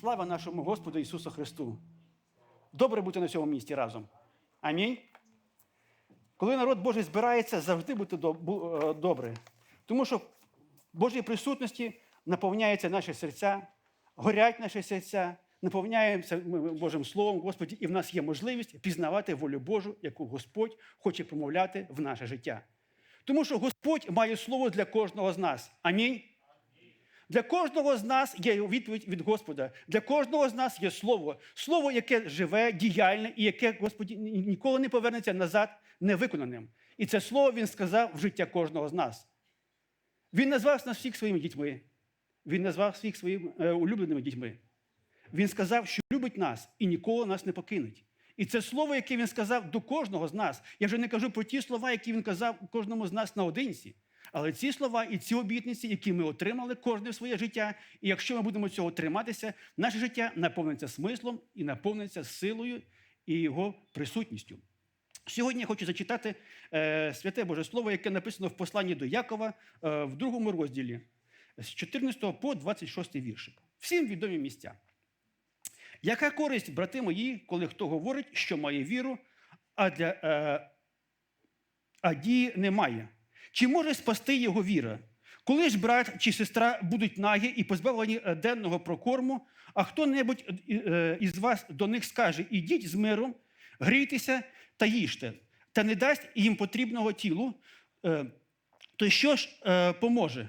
Слава нашому Господу Ісусу Христу! Добре бути на цьому місці разом. Амінь. Коли народ Божий збирається, завжди бути е, добре. Тому що в Божій присутності наповняються наші серця, горять наші серця, наповняємося Божим Словом, Господі, і в нас є можливість пізнавати волю Божу, яку Господь хоче промовляти в наше життя. Тому що Господь має слово для кожного з нас. Амінь. Для кожного з нас є відповідь від Господа. Для кожного з нас є слово. Слово, яке живе, діяльне і яке, Господі, ніколи не повернеться назад невиконаним. І це слово Він сказав в життя кожного з нас. Він назвав нас всіх своїми дітьми. Він назвав всіх своїми е, улюбленими дітьми. Він сказав, що любить нас і ніколи нас не покинуть. І це слово, яке він сказав до кожного з нас. Я вже не кажу про ті слова, які він казав кожному з нас наодинці. Але ці слова і ці обітниці, які ми отримали кожне в своє життя, і якщо ми будемо цього триматися, наше життя наповниться смислом і наповниться силою і його присутністю. Сьогодні я хочу зачитати е, святе Боже Слово, яке написано в посланні до Якова е, в другому розділі з 14 по 26 віршик. Всім відомі місця. Яка користь, брати мої, коли хто говорить, що має віру, а, для, е, а дії немає? Чи може спасти його віра? Коли ж брат чи сестра будуть нагі і позбавлені е, денного прокорму, а хто-небудь е, е, із вас до них скаже: ідіть з миром, грійтеся та їжте, та не дасть їм потрібного тілу, то що ж поможе?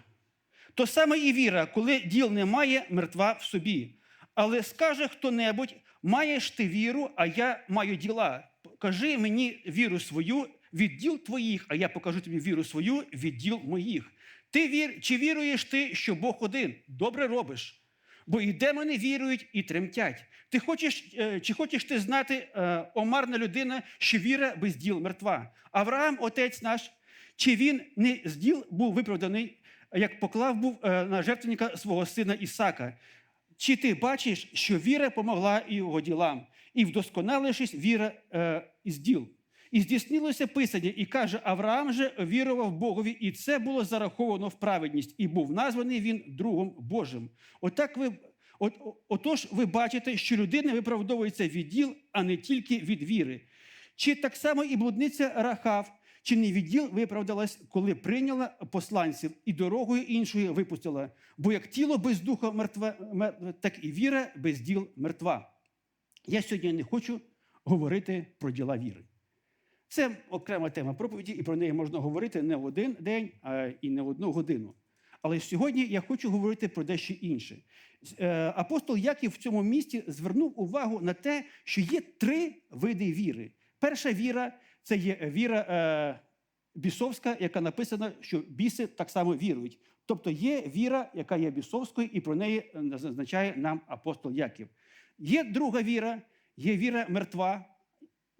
То саме і віра, коли діл немає, мертва в собі. Але скаже хто-небудь, маєш ти віру, а я маю діла. Покажи мені віру свою від діл твоїх, а я покажу тобі віру свою від діл моїх. Ти вір, чи віруєш ти, що Бог один? Добре робиш. Бо і демони вірують і тремтять. Ти хочеш, е, чи хочеш ти знати, е, омарна людина, що віра без діл мертва? Авраам, отець наш, чи він не з діл був виправданий, як поклав був е, на жертвенника свого сина Ісака? Чи ти бачиш, що віра помогла його ділам, і вдосконалившись віра із діл? І здійснилося писання, і каже: Авраам же вірував Богові, і це було зараховано в праведність, і був названий він другом Божим. Отак ви. От, отож, ви бачите, що людина виправдовується від діл, а не тільки від віри. Чи так само і блудниця Рахав, чи не від діл виправдалась, коли прийняла посланців і дорогою іншою випустила? Бо як тіло без духа мертве, мертве, так і віра без діл мертва. Я сьогодні не хочу говорити про діла віри. Це окрема тема проповіді, і про неї можна говорити не один день, а і не одну годину. Але сьогодні я хочу говорити про дещо інше. Е, Апостол Яків в цьому місті звернув увагу на те, що є три види віри. Перша віра це є віра е, бісовська, яка написана, що біси так само вірують. Тобто є віра, яка є бісовською, і про неї е, зазначає нам апостол Яків. Є друга віра, є віра мертва,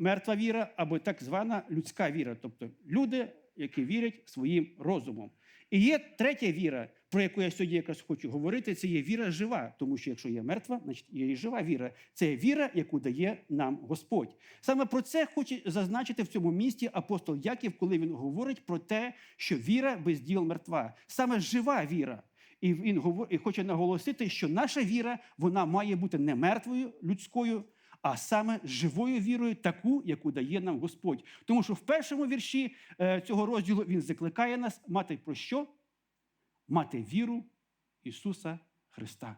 мертва віра або так звана людська віра, тобто люди, які вірять своїм розумом. І є третя віра, про яку я сьогодні якраз хочу говорити, це є віра жива, тому що якщо є мертва, значить є і жива віра. Це віра, яку дає нам Господь. Саме про це хоче зазначити в цьому місті апостол Яків, коли він говорить про те, що віра без діл мертва, саме жива віра. І він і хоче наголосити, що наша віра вона має бути не мертвою людською, а саме живою вірою, таку, яку дає нам Господь. Тому що в першому вірші е, цього розділу він закликає нас мати про що? Мати віру Ісуса Христа.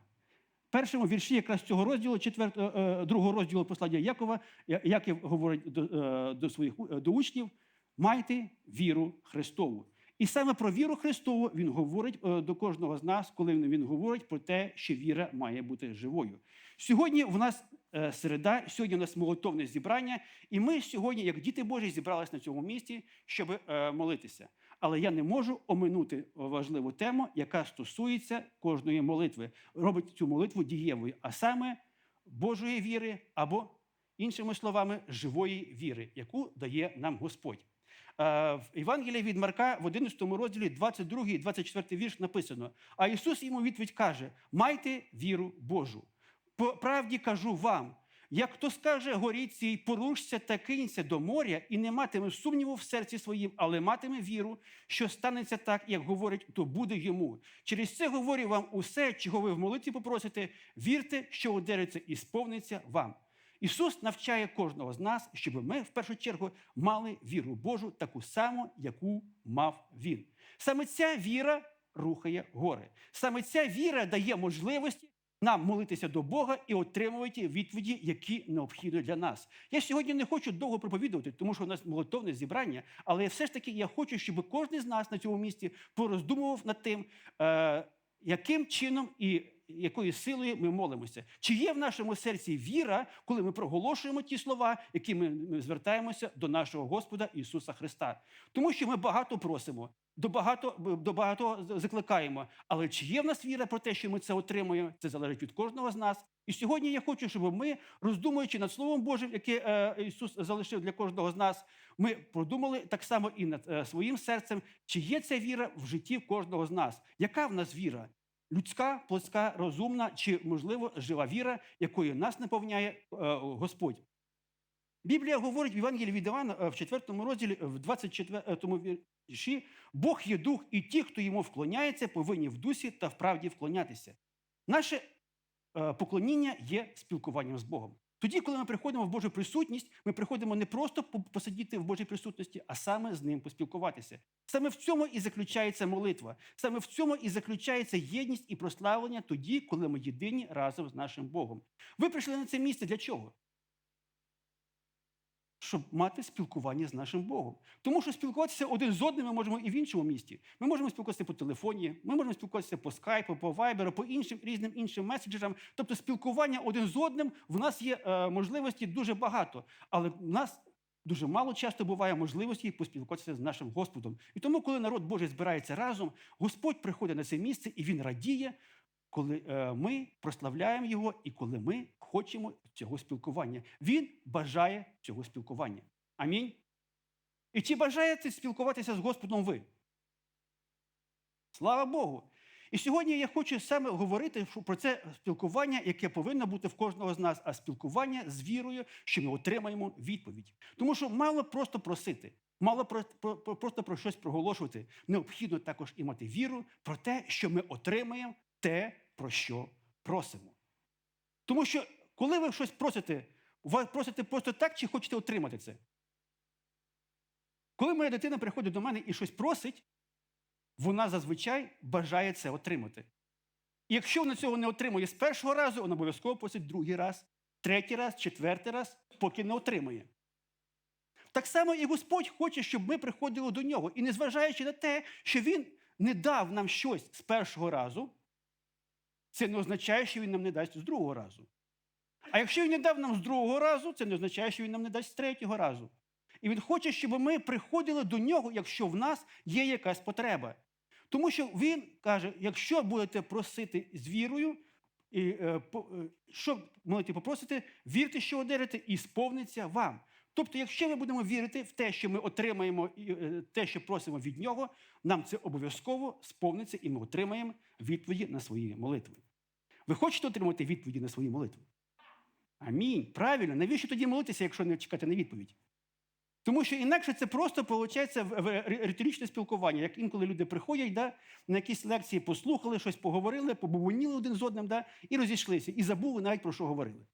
В першому вірші якраз цього розділу, четвертого, е, другого розділу послання Якова, Яків говорить до, е, до своїх до учнів: майте віру Христову. І саме про віру Христову він говорить е, до кожного з нас, коли він- говорить про те, що віра має бути живою. Сьогодні в нас е, середа, сьогодні у нас молитовне зібрання, і ми сьогодні, як діти Божі, зібралися на цьому місці, щоб е, молитися. Але я не можу оминути важливу тему, яка стосується кожної молитви, робить цю молитву дієвою, а саме Божої віри або, іншими словами, живої віри, яку дає нам Господь. Е, В Євангелії від Марка в 11 розділі 22 і 24 вірш написано: А Ісус йому відповідь каже: майте віру Божу. По правді кажу вам, Як хто скаже горі цій, порушся та кинься до моря, і не матиме сумніву в серці своїм, але матиме віру, що станеться так, як говорить, то буде йому. Через це говорю вам усе, чого ви в молитві попросите, вірте, що одержиться і сповниться вам. Ісус навчає кожного з нас, щоб ми в першу чергу мали віру Божу, таку саму, яку мав Він. Саме ця віра рухає гори. Саме ця віра дає можливості нам молитися до Бога і отримувати відповіді, які необхідні для нас. Я сьогодні не хочу довго проповідувати, тому що у нас молитовне зібрання, але все ж таки я хочу, щоб кожен з нас на цьому місці пороздумував над тим, е, яким чином і якою силою ми молимося. Чи є в нашому серці віра, коли ми проголошуємо ті слова, які ми, ми звертаємося до нашого Господа Ісуса Христа? Тому що ми багато просимо, до багато, до багато закликаємо. Але чи є в нас віра про те, що ми це отримуємо? Це залежить від кожного з нас. І сьогодні я хочу, щоб ми, роздумуючи над Словом Божим, яке е, Ісус залишив для кожного з нас, ми продумали так само і над е, своїм серцем, чи є ця віра в житті кожного з нас? Яка в нас віра? Людська, плотська, розумна чи, можливо, жива віра, якою нас наповняє е, Господь. Біблія говорить в Євангелії від Івана е, в 4 розділі, в 24 вірші, Бог є дух, і ті, хто йому вклоняється, повинні в дусі та в правді вклонятися. Наше е, поклоніння є спілкуванням з Богом. Тоді, коли ми приходимо в Божу присутність, ми приходимо не просто посидіти в Божій присутності, а саме з ним поспілкуватися. Саме в цьому і заключається молитва. Саме в цьому і заключається єдність і прославлення тоді, коли ми єдині разом з нашим Богом. Ви прийшли на це місце для чого? Щоб мати спілкування з нашим Богом. Тому що спілкуватися один з одним ми можемо і в іншому місті. Ми можемо спілкуватися по телефоні, ми можемо спілкуватися по скайпу, по вайберу, по іншим різним іншим меседжерам. Тобто спілкування один з одним в нас є е, можливості дуже багато, але в нас дуже мало часто буває можливості поспілкуватися з нашим Господом. І тому, коли народ Божий збирається разом, Господь приходить на це місце і він радіє, коли е, ми прославляємо його і коли ми хочемо цього спілкування. Він бажає цього спілкування. Амінь. І чи бажаєте спілкуватися з Господом ви? Слава Богу! І сьогодні я хочу саме говорити про це спілкування, яке повинно бути в кожного з нас, а спілкування з вірою, що ми отримаємо відповідь. Тому що мало просто просити, мало про, про- про- просто про щось проголошувати. Необхідно також і мати віру про те, що ми отримаємо те, про що просимо. Тому що, коли ви щось просите, ви просите просто так, чи хочете отримати це? Коли моя дитина приходить до мене і щось просить, вона зазвичай бажає це отримати. І якщо вона цього не отримує з першого разу, вона обов'язково просить другий раз, третій раз, четвертий раз, поки не отримує. Так само і Господь хоче, щоб ми приходили до нього. І незважаючи на те, що Він не дав нам щось з першого разу, це не означає, що Він нам не дасть з другого разу. А якщо він не дав нам з другого разу, це не означає, що він нам не дасть з третього разу. І він хоче, щоб ми приходили до нього, якщо в нас є якась потреба. Тому що він каже: якщо будете просити з вірою, і, е, по- е, що молити попросите, вірте, що одержите, і сповниться вам. Тобто, якщо ми будемо вірити в те, що ми отримаємо і, е, те, що просимо від нього, нам це обов'язково сповниться, і ми отримаємо відповіді на свої молитви. Ви хочете отримати відповіді на свої молитви? Амінь. Правильно. Навіщо тоді молитися, якщо не чекати на відповідь? Тому що інакше це просто виходить риторичне спілкування. Як інколи люди приходять да, на якісь лекції, послухали, щось поговорили, побубоніли один з одним да, і розійшлися, і забули навіть про що говорили.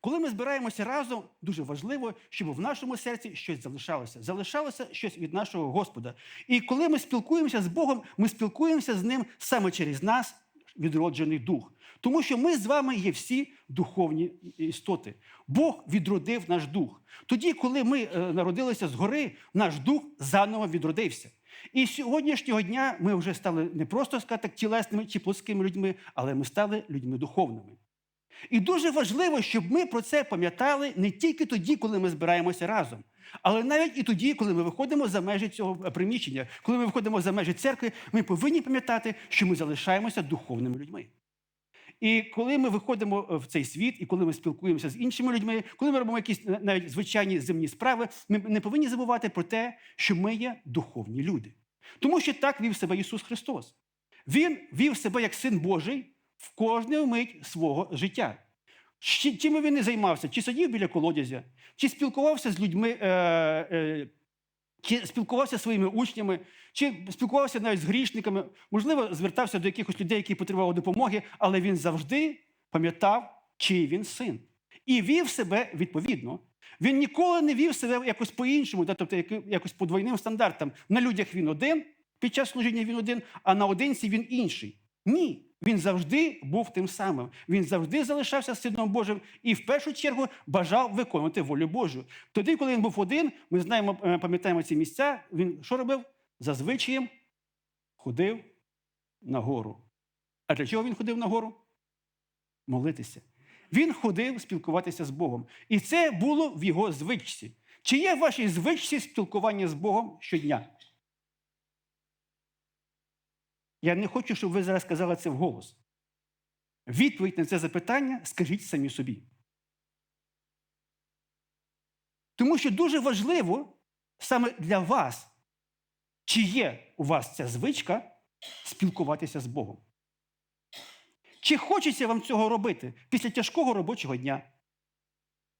Коли ми збираємося разом, дуже важливо, щоб в нашому серці щось залишалося. Залишалося щось від нашого Господа. І коли ми спілкуємося з Богом, ми спілкуємося з Ним саме через нас, відроджений дух. Тому що ми з вами є всі духовні істоти. Бог відродив наш дух. Тоді, коли ми е, народилися згори, наш дух заново відродився. І з сьогоднішнього дня ми вже стали не просто сказати, так, тілесними чи плоскими людьми, але ми стали людьми духовними. І дуже важливо, щоб ми про це пам'ятали не тільки тоді, коли ми збираємося разом, але навіть і тоді, коли ми виходимо за межі цього приміщення, коли ми виходимо за межі церкви, ми повинні пам'ятати, що ми залишаємося духовними людьми. І коли ми виходимо в цей світ, і коли ми спілкуємося з іншими людьми, коли ми робимо якісь е, навіть звичайні земні справи, ми не повинні забувати про те, що ми є духовні люди. Тому що так вів себе Ісус Христос. Він вів себе як син Божий в кожну мить свого життя. Чим він не займався? Чи сидів біля колодязя, чи спілкувався з людьми, е, е, чи спілкувався зі своїми учнями, чи спілкувався навіть з грішниками, можливо, звертався до якихось людей, які потребували допомоги, але він завжди пам'ятав, чий він син. І вів себе відповідно. Він ніколи не вів себе якось по-іншому, тобто якось по двойним стандартам. На людях він один, під час служіння він один, а наодинці він інший. Ні. Він завжди був тим самим. Він завжди залишався сином Божим і в першу чергу бажав виконувати волю Божу. Тоді, коли він був один, ми знаємо, е, пам'ятаємо ці місця. Він що робив? Зазвичай ходив на гору. А для чого він ходив на гору? Молитися. Він ходив спілкуватися з Богом. І це було в його звичці. Чи є в вашій звичці спілкування з Богом щодня? Я не хочу, щоб ви зараз сказали це вголос. Відповідь на це запитання скажіть самі собі. Тому що дуже важливо саме для вас, чи є у вас ця звичка спілкуватися з Богом. Чи хочеться вам цього робити після тяжкого робочого дня?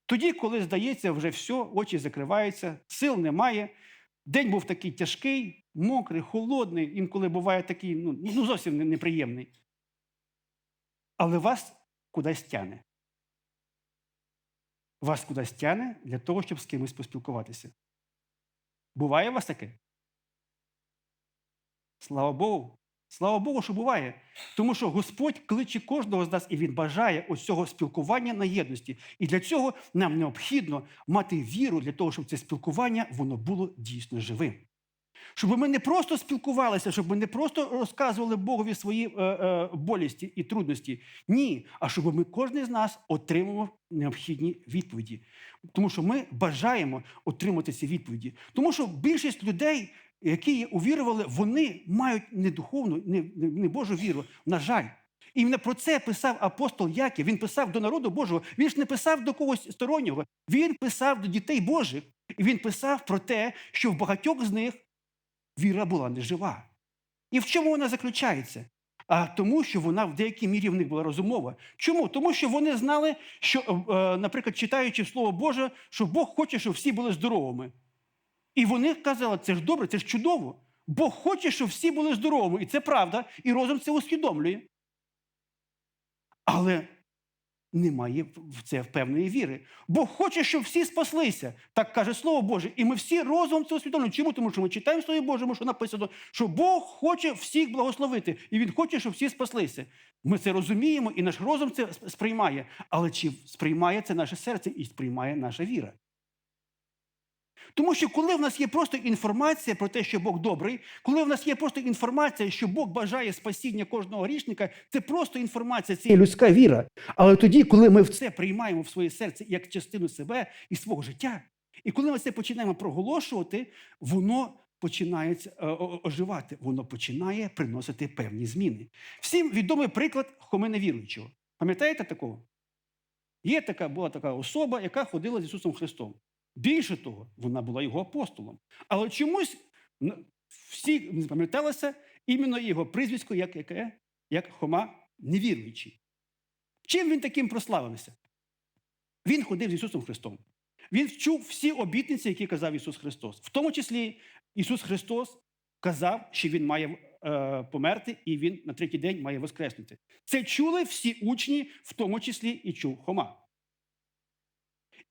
Тоді, коли здається, вже все, очі закриваються, сил немає. День був такий тяжкий, мокрий, холодний, інколи буває такий ну, ну зовсім неприємний. Але вас кудись тяне. Вас кудись тяне для того, щоб з кимось поспілкуватися. Буває у вас таке? Слава Богу. Слава Богу, що буває. Тому що Господь кличе кожного з нас, і Він бажає ось цього спілкування на єдності. І для цього нам необхідно мати віру для того, щоб це спілкування воно було дійсно живим. Щоб ми не просто спілкувалися, щоб ми не просто розказували Богові свої е, е, болісті і трудності. Ні, а щоб ми кожен з нас отримував необхідні відповіді. Тому що ми бажаємо отримати ці відповіді. Тому що більшість людей, які увірували, вони мають не духовну, не, не, Божу віру, на жаль. І про це писав апостол Яків. Він писав до народу Божого. Він ж не писав до когось стороннього. Він писав до дітей Божих. І він писав про те, що в багатьох з них віра була нежива. І в чому вона заключається? А тому, що вона в деякій мірі в них була розумова. Чому? Тому що вони знали, що, е, наприклад, читаючи Слово Боже, що Бог хоче, щоб всі були здоровими. І вони казали, це ж добре, це ж чудово. Бог хоче, щоб всі були здоровими. І це правда, і розум це усвідомлює. Але немає в це певної віри. Бог хоче, щоб всі спаслися. Так каже Слово Боже. І ми всі розумом це усвідомлюємо. Чому? Тому що ми читаємо в Слові Божому, що написано, що Бог хоче всіх благословити, і Він хоче, щоб всі спаслися. Ми це розуміємо, і наш розум це сприймає. Але чи сприймає це наше серце і сприймає наша віра? Тому що коли в нас є просто інформація про те, що Бог добрий, коли в нас є просто інформація, що Бог бажає спасіння кожного грішника, це просто інформація, це є людська віра. Але тоді, коли ми в це приймаємо в своє серце як частину себе і свого життя, і коли ми це починаємо проголошувати, воно починає е, оживати, воно починає приносити певні зміни. Всім відомий приклад Хоми невіруючого. Пам'ятаєте такого? Є така, була така особа, яка ходила з Ісусом Христом. Більше того, вона була його апостолом. Але чомусь всі запам'яталися іменно його прізвисько, як, яке, як Хома невіруючий. Чим він таким прославився? Він ходив з Ісусом Христом. Він чув всі обітниці, які казав Ісус Христос. В тому числі Ісус Христос казав, що Він має е, померти, і Він на третій день має воскреснути. Це чули всі учні, в тому числі і чув Хома.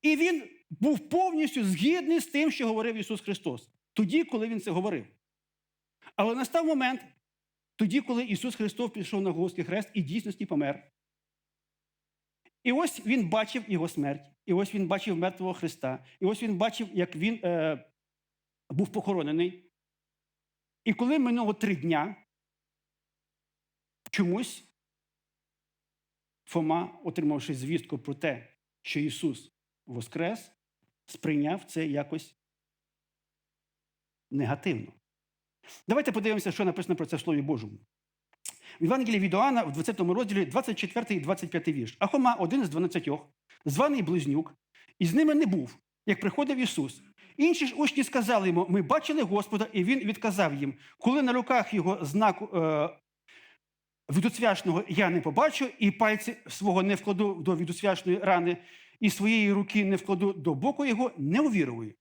І він був повністю згідний з тим, що говорив Ісус Христос, тоді, коли Він це говорив. Але настав момент, тоді, коли Ісус Христос пішов на Голгофський хрест і дійсності помер. І ось він бачив його смерть, і ось він бачив мертвого Христа, і ось він бачив, як він е, був похоронений. І коли минуло три дня, чомусь Фома, отримавши звістку про те, що Ісус воскрес, сприйняв це якось негативно. Давайте подивимося, що написано про це в Слові Божому. В Євангелії від Іоанна в 20 розділі 24 і 25 вірш. А Хома, один з дванадцятьох, званий Близнюк, і з ними не був, як приходив Ісус. Інші ж учні сказали йому: Ми бачили Господа, і він відказав їм, коли на руках його знак е, відосвячного я не побачу, і пальці свого не вкладу до відосвячної рани, і своєї руки не вкладу до боку його, не увірую.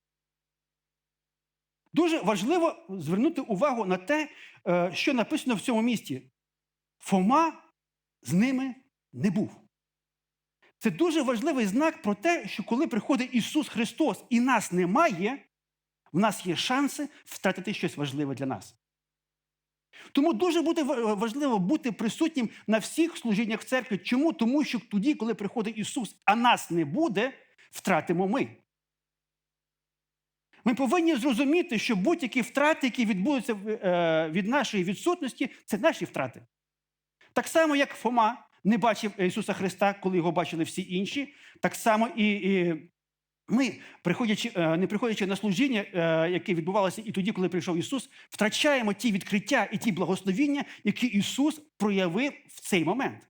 Дуже важливо звернути увагу на те, е, що написано в цьому місті. Фома з ними не був. Це дуже важливий знак про те, що коли приходить Ісус Христос і нас немає, в нас є шанси втратити щось важливе для нас. Тому дуже буде важливо бути присутнім на всіх служіннях в церкві. Чому? Тому що тоді, коли приходить Ісус, а нас не буде, втратимо ми. Ми повинні зрозуміти, що будь-які втрати, які відбудуться е, від нашої відсутності, це наші втрати. Так само, як Фома не бачив Ісуса Христа, коли його бачили всі інші, так само і, і ми, приходячи, е, не приходячи на служіння, е, яке відбувалося і тоді, коли прийшов Ісус, втрачаємо ті відкриття і ті благословіння, які Ісус проявив в цей момент.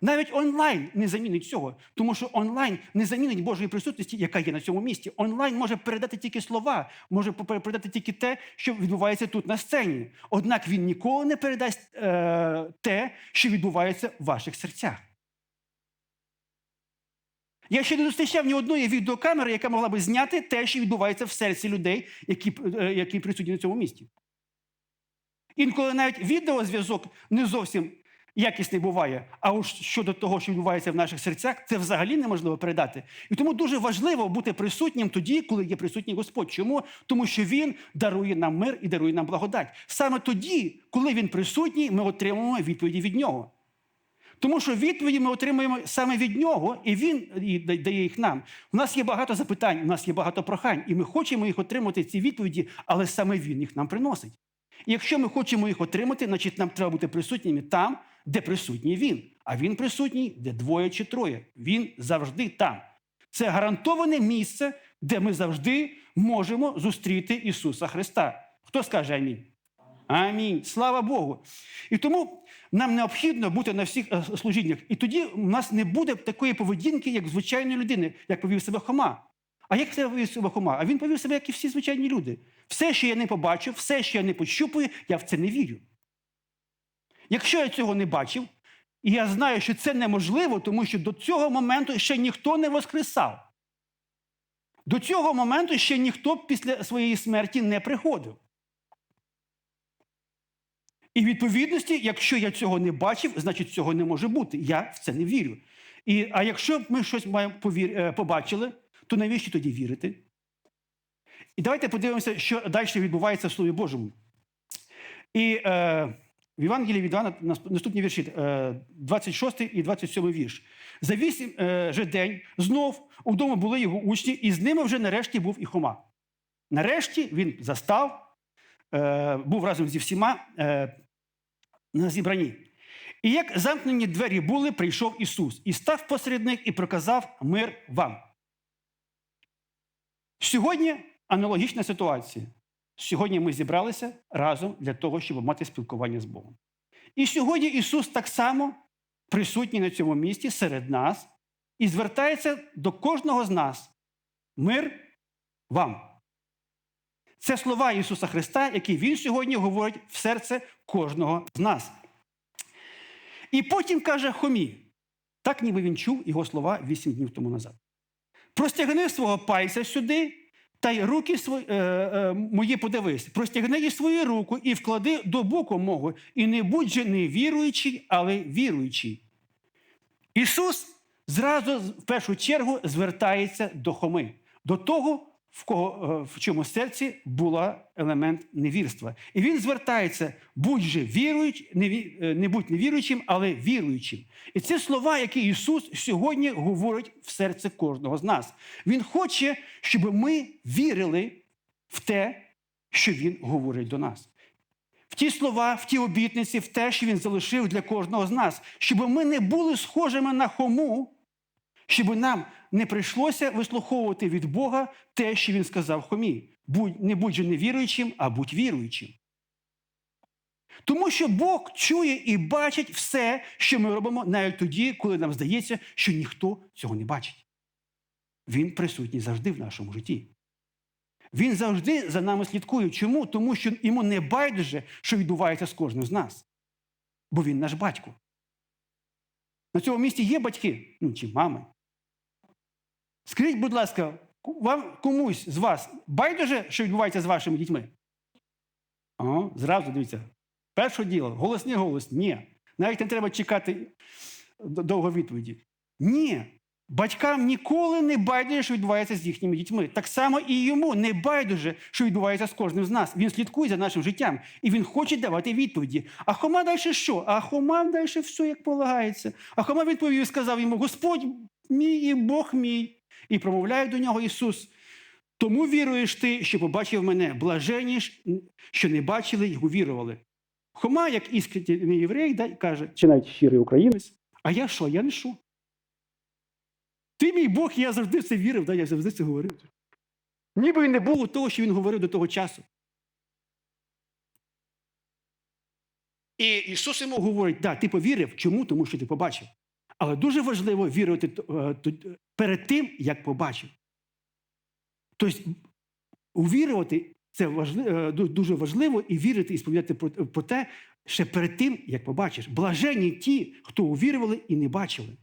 Навіть онлайн не замінить цього, тому що онлайн не замінить Божої присутності, яка є на цьому місці. Онлайн може передати тільки слова, може передати тільки те, що відбувається тут на сцені. Однак він ніколи не передасть е, те, що відбувається в ваших серцях. Я ще не зустрічав ні одної відеокамери, яка могла би зняти те, що відбувається в серці людей, які, е, які присутні на цьому місці. Інколи навіть відеозв'язок не зовсім якісний буває. А уж щодо того, що відбувається в наших серцях, це взагалі неможливо передати. І тому дуже важливо бути присутнім тоді, коли є присутній Господь. Чому? Тому що Він дарує нам мир і дарує нам благодать. Саме тоді, коли він присутній, ми отримуємо відповіді від нього. Тому що відповіді ми отримуємо саме від нього, і він дає їх нам. У нас є багато запитань, у нас є багато прохань, і ми хочемо їх отримати, ці відповіді, але саме він їх нам приносить. І якщо ми хочемо їх отримати, значить нам треба бути присутніми там, де присутній він. А він присутній, де двоє чи троє. Він завжди там. Це гарантоване місце, де ми завжди можемо зустріти Ісуса Христа. Хто скаже амінь? Амінь. Слава Богу. І тому нам необхідно бути на всіх е, служіннях. І тоді у нас не буде такої поведінки, як звичайної людини, як повів себе Хома. А як це повів себе Хома? А він повів себе, як і всі звичайні люди. Все, що я не побачив, все, що я не пощупую, я в це не вірю. Якщо я цього не бачив, і я знаю, що це неможливо, тому що до цього моменту ще ніхто не воскресав. До цього моменту ще ніхто після своєї смерті не приходив. І відповідності, якщо я цього не бачив, значить цього не може бути. Я в це не вірю. І, а якщо ми щось маємо повір, е, побачили, то навіщо тоді вірити? І давайте подивимося, що далі відбувається в Слові Божому. І е, в Євангелії від Івана нас- наступні вірші, е, 26 і 27 вірш. За вісім е, же день знов удома були його учні, і з ними вже нарешті був і Хома. Нарешті він застав, е, був разом зі всіма е, на зібранні. І як замкнені двері були, прийшов Ісус і став посеред них і проказав мир вам. Сьогодні аналогічна ситуація. Сьогодні ми зібралися разом для того, щоб мати спілкування з Богом. І сьогодні Ісус так само присутній на цьому місці серед нас і звертається до кожного з нас. Мир вам. Це слова Ісуса Христа, які Він сьогодні говорить в серце кожного з нас. І потім каже Хомі, так ніби він чув його слова вісім днів тому назад. Простягни свого пальця сюди, та й руки свої, е, е, мої подивись. Простягни і свою руку і вклади до боку мого, і не будь же не віруючий, але віруючий. Ісус зразу в першу чергу звертається до Хоми, до того, в кого е, в чому серці була елемент невірства. І він звертається: будь же віруючим, е, не будь невіруючим, але віруючим. І це слова, які Ісус сьогодні говорить в серце кожного з нас. Він хоче, щоб ми вірили в те, що Він говорить до нас. В ті слова, в ті обітниці, в те, що він залишив для кожного з нас, щоб ми не були схожими на хому, щоб нам не прийшлося вислуховувати від Бога те, що він сказав Хомі. Будь, не будь же невіруючим, а будь віруючим. Тому що Бог чує і бачить все, що ми робимо навіть тоді, коли нам здається, що ніхто цього не бачить. Він присутній завжди в нашому житті. Він завжди за нами слідкує. Чому? Тому що йому не байдуже, що відбувається з кожним з нас. бо він наш батько. На цьому місці є батьки, ну чи мами. Скажіть, будь ласка, вам комусь з вас байдуже, що відбувається з вашими дітьми? Ага, зразу дивіться. Перше діло, голосний голос. Ні. Навіть не треба чекати довго відповіді. Ні. Батькам ніколи не байдуже, що відбувається з їхніми дітьми. Так само і йому не байдуже, що відбувається з кожним з нас. Він слідкує за нашим життям і він хоче давати відповіді. А Хома далі що? А Хома далі все як полагається. А Хома відповів і сказав йому: Господь мій і Бог мій. І промовляє до нього Ісус. Тому віруєш ти, що побачив мене, блажені що не бачили й увірували. Хома, як іскренний єврей, да, каже, чи навіть щирий українець, а я що? Я не що? Ти мій Бог, я завжди це вірив, да, я завжди це говорив. Ніби і не було того, що він говорив до того часу. І Ісус йому говорить, да, ти повірив. Чому? Тому що ти побачив. Але дуже важливо вірити е, перед тим, як побачив. Тобто, увірувати це важли- е, дуже важливо і вірити і сповідати про, те ще перед тим, як побачиш. Блаженні ті, хто увірували і не бачили.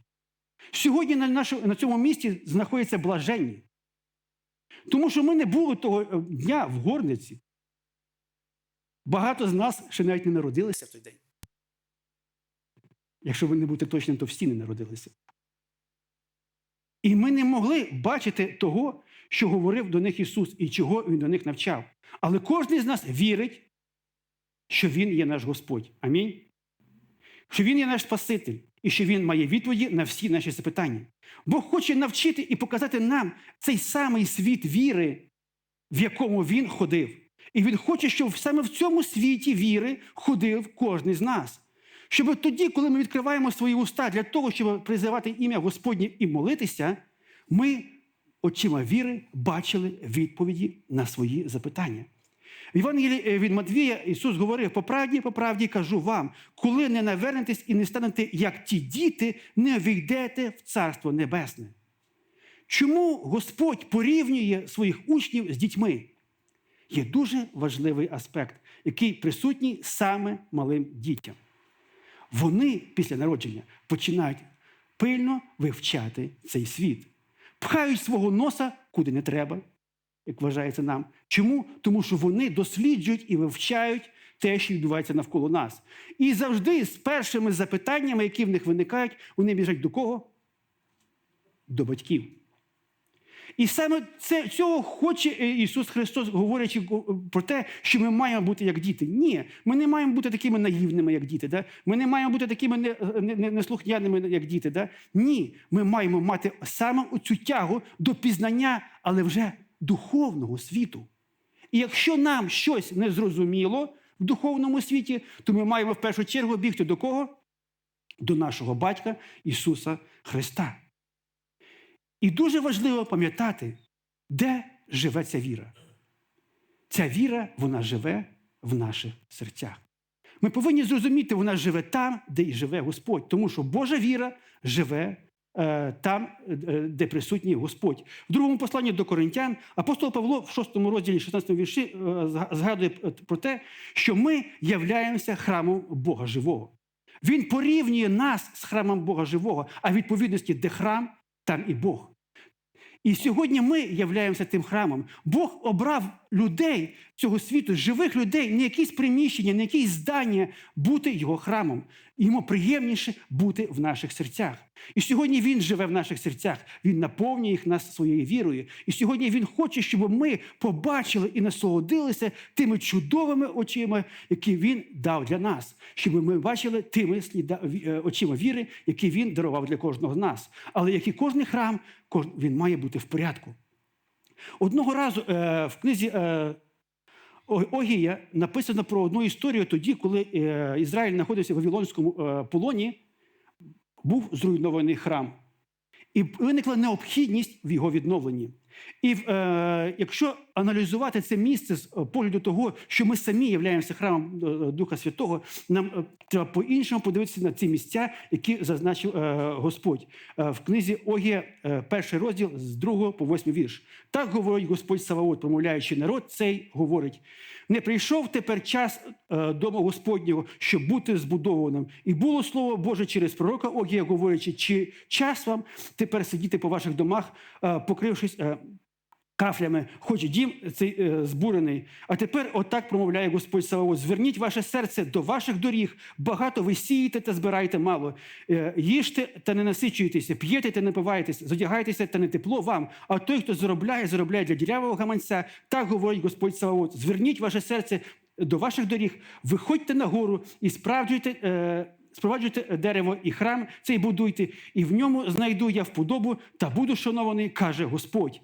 Сьогодні на, нашому, на цьому місці знаходяться блаженні. Тому що ми не були того е, дня в горниці. Багато з нас ще навіть не народилися в той день. Якщо ви не бути точним, то всі не народилися. І ми не могли бачити того, що говорив до них Ісус і чого Він до них навчав. Але кожен з нас вірить, що Він є наш Господь. Амінь. Що Він є наш Спаситель і що Він має відповіді на всі наші запитання. Бог хоче навчити і показати нам цей самий світ віри, в якому Він ходив. І Він хоче, щоб саме в цьому світі віри ходив кожен з нас. Щоб тоді, коли ми відкриваємо свої уста для того, щоб призивати ім'я Господнє і молитися, ми очима віри бачили відповіді на свої запитання. В Євангелії е, від Матвія Ісус говорив: по правді, по правді кажу вам, коли не навернетесь і не станете, як ті діти, не війдете в Царство Небесне. Чому Господь порівнює своїх учнів з дітьми? Є дуже важливий аспект, який присутній саме малим дітям. Вони після народження починають пильно вивчати цей світ, пхають свого носа куди не треба, як вважається нам. Чому? Тому що вони досліджують і вивчають те, що відбувається навколо нас. І завжди з першими запитаннями, які в них виникають, вони біжать до кого? До батьків. І саме це, цього хоче е, Ісус Христос, говорячи про те, що ми маємо бути як діти. Ні, ми не маємо бути такими наївними, як діти. Да? Ми не маємо бути такими не- неслухняними, як діти. Да? Ні, ми маємо мати саме цю тягу до пізнання, але вже духовного світу. І якщо нам щось не зрозуміло в духовному світі, то ми маємо в першу чергу бігти до кого? До нашого батька Ісуса Христа. І дуже важливо пам'ятати, де живе ця віра. Ця віра, вона живе в наших серцях. Ми повинні зрозуміти, вона живе там, де і живе Господь, тому що Божа віра живе е, там, е, де присутній Господь. В другому посланні до Коринтян апостол Павло в 6 розділі 16 вірші е, згадує про те, що ми являємося храмом Бога живого. Він порівнює нас з храмом Бога живого, а відповідності, де храм, там і Бог. І сьогодні ми являємося тим храмом. Бог обрав людей цього світу, живих людей, не якісь приміщення, не якісь здання, бути його храмом. Йому приємніше бути в наших серцях. І сьогодні Він живе в наших серцях, Він наповнює їх нас своєю вірою. І сьогодні Він хоче, щоб ми побачили і насолодилися тими чудовими очима, які Він дав для нас, щоб ми бачили тими е, очима віри, які Він дарував для кожного з нас. Але як і кожен храм, він має бути в порядку. Одного разу е, в книзі е, Огія написано про одну історію тоді, коли е, Ізраїль знаходився в Вавилонському е, полоні, був зруйнований храм. І виникла необхідність в його відновленні. І е, якщо аналізувати це місце з е, погляду того, що ми самі являємося храмом е, Духа Святого, нам е, треба по-іншому подивитися на ці місця, які зазначив е, Господь. Е, В книзі Огія, е, перший розділ з 2 по 8 вірш. Так говорить Господь Саваот, промовляючи народ, цей говорить: не прийшов тепер час е, дому Господнього, щоб бути збудованим. І було слово Боже через пророка Огія, говорячи, чи час вам тепер сидіти по ваших домах, е, покрившись. Кафлями, хоч дім цей е, збурений. А тепер отак промовляє Господь Саваот. Зверніть ваше серце до ваших доріг. Багато ви сієте та збираєте мало. Е, їжте та не насичуєтеся, п'єте та не пиваєтесь, задягайтеся та не тепло вам. А той, хто заробляє, заробляє для дірявого гаманця. Так говорить Господь Саваот. Зверніть ваше серце до ваших доріг, виходьте на гору і справджуйте. Е, Спроваджуйте дерево і храм цей будуйте, і в ньому знайду я вподобу та буду шанований, каже Господь.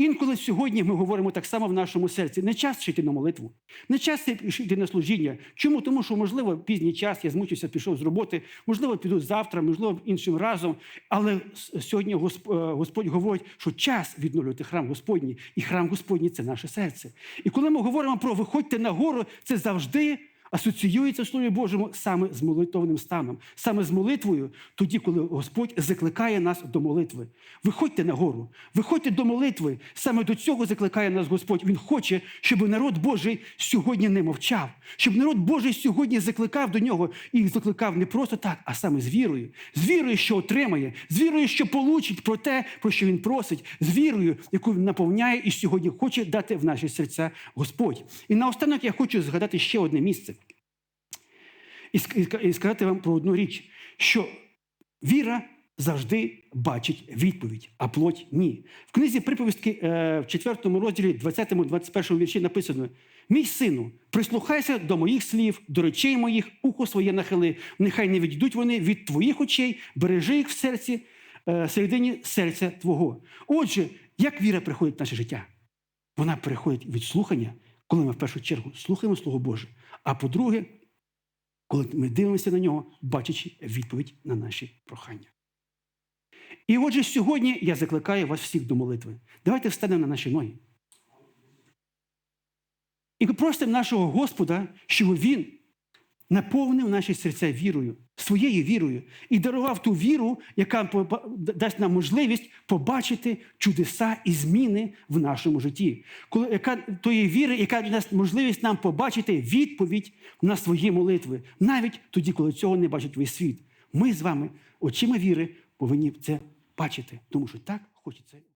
Інколи сьогодні ми говоримо так само в нашому серці. Не час йти на молитву, не час йти на служіння. Чому? Тому що, можливо, пізній час я змучився, пішов з роботи, можливо, піду завтра, можливо, іншим разом. Але сьогодні е, Господь говорить, що час відновлювати храм Господній, і храм Господній це наше серце. І коли ми говоримо про виходьте на гору, це завжди асоціюється в Слові Божому саме з молитовним станом, саме з молитвою, тоді, коли Господь закликає нас до молитви. Виходьте на гору, виходьте до молитви. Саме до цього закликає нас Господь. Він хоче, щоб народ Божий сьогодні не мовчав, щоб народ Божий сьогодні закликав до нього і закликав не просто так, а саме з вірою, з вірою, що отримає, з вірою, що получить про те, про що він просить, з вірою, яку він наповняє і сьогодні хоче дати в наші серця Господь. І наостанок я хочу згадати ще одне місце і ск- і ска- і сказати вам про одну річ, що віра завжди бачить відповідь, а плоть ні. В книзі приповістки е, в 4 розділі, 20-21 вірші написано: Мій сину, прислухайся до моїх слів, до речей моїх, ухо своє нахили, нехай не відійдуть вони від твоїх очей, бережи їх в серці, е, середині серця Твого. Отже, як віра приходить в наше життя? Вона приходить від слухання, коли ми в першу чергу слухаємо Слово Боже. А по-друге, коли ми дивимося на нього, бачачи відповідь на наші прохання. І отже, сьогодні я закликаю вас всіх до молитви. Давайте встанемо на наші ноги. І просимо нашого Господа, щоб Він наповнив наші серця вірою, своєю вірою, і дарував ту віру, яка дасть нам можливість побачити чудеса і зміни в нашому житті. Коли яка тої віри, яка дасть можливість нам побачити відповідь на свої молитви, навіть тоді, коли цього не бачить весь світ. Ми з вами очима віри повинні це бачити, тому що так хочеться.